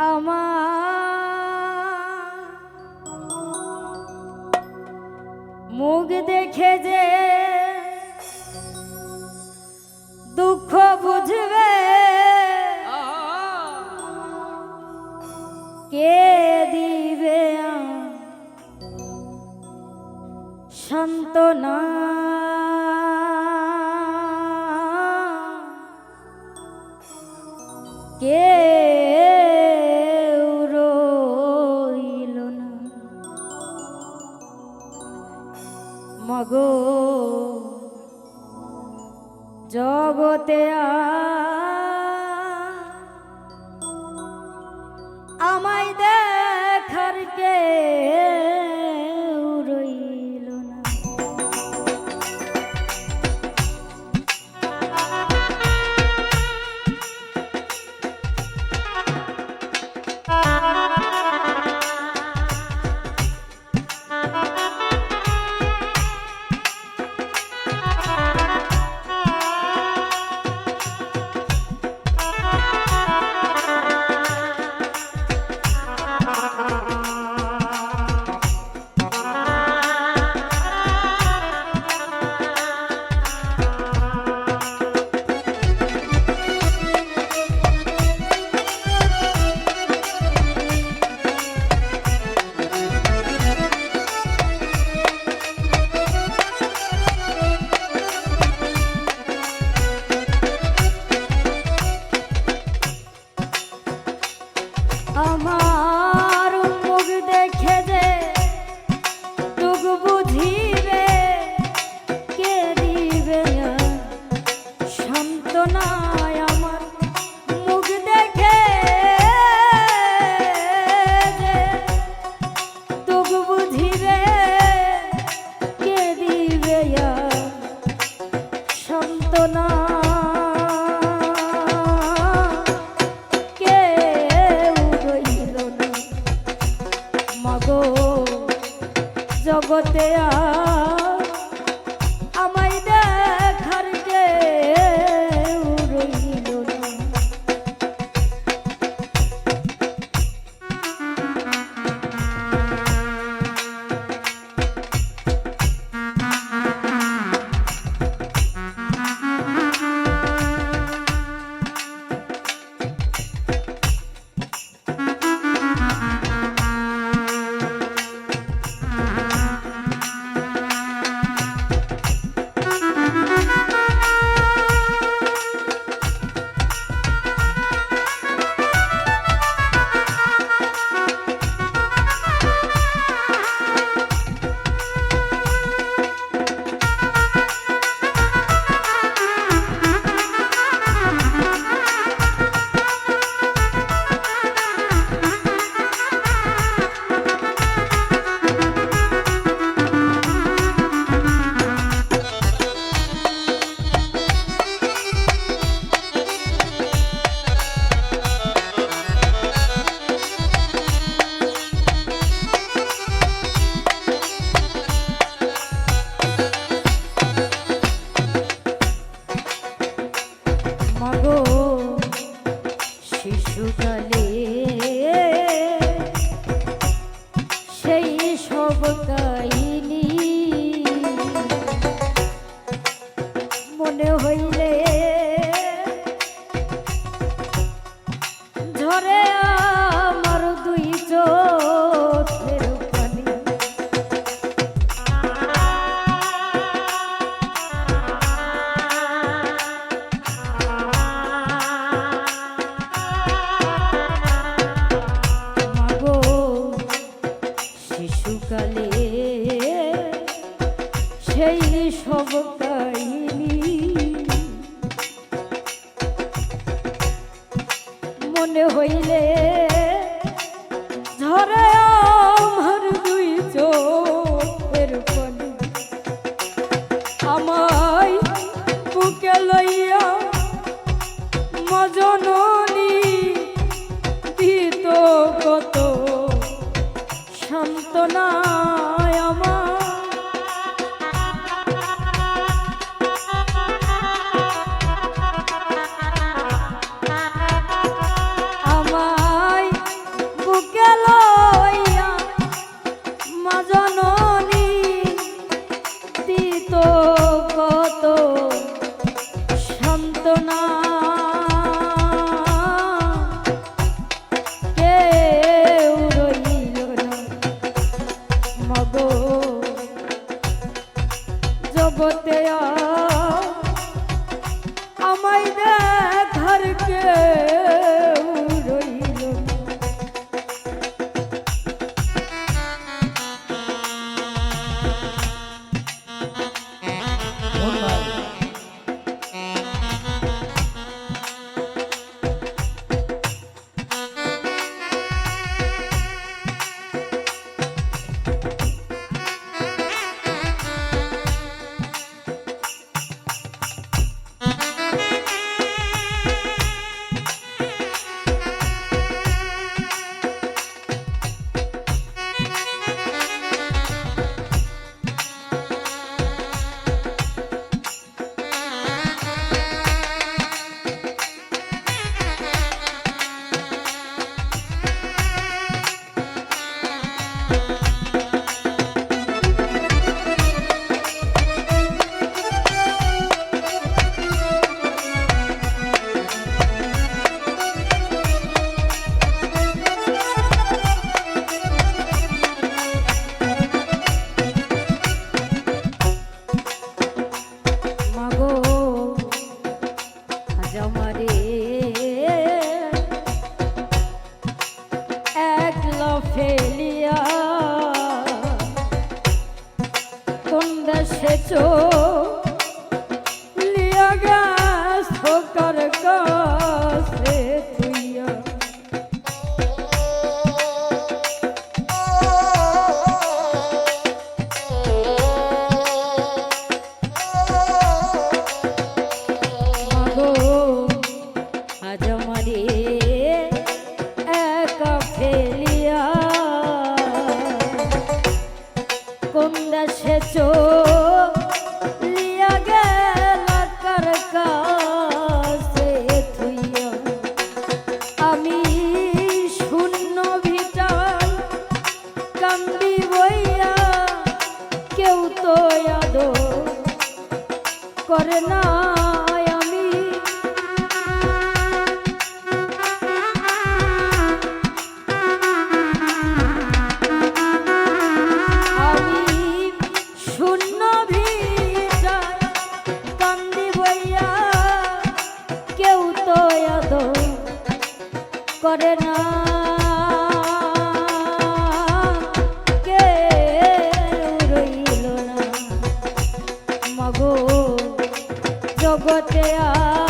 আমার। মুখ দেখে যে দুঃখ বুঝবে। কে দিবে সান্ত্বনা? কে জগতে আর শিশুকালে সেই সব মনে হইলে ঝরে আমার দুই চোখের পানি। আমায় বুকে লইয়া মজননী না কে জগতে আর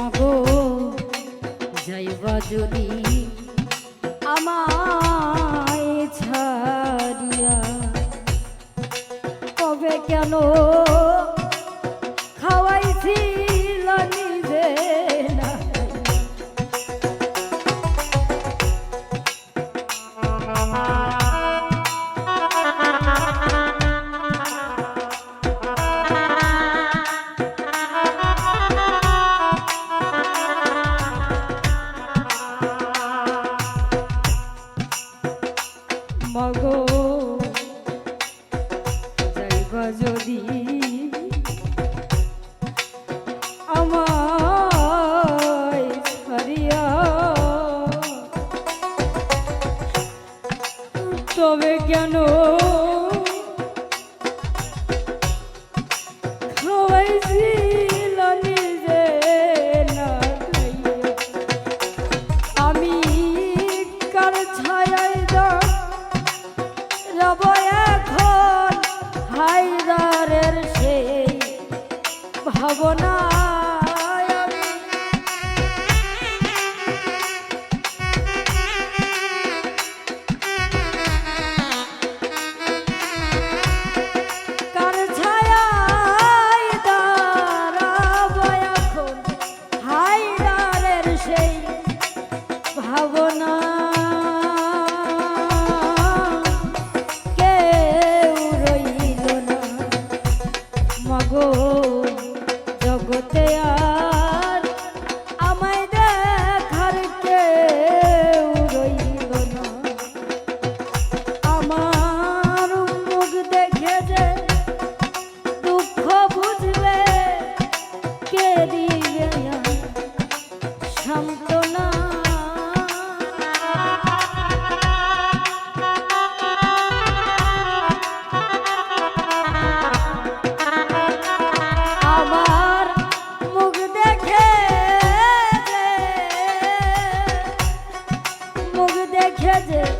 মাগো যাইবা যদি আমায় ছাড়িয়া। কবে কেন I did.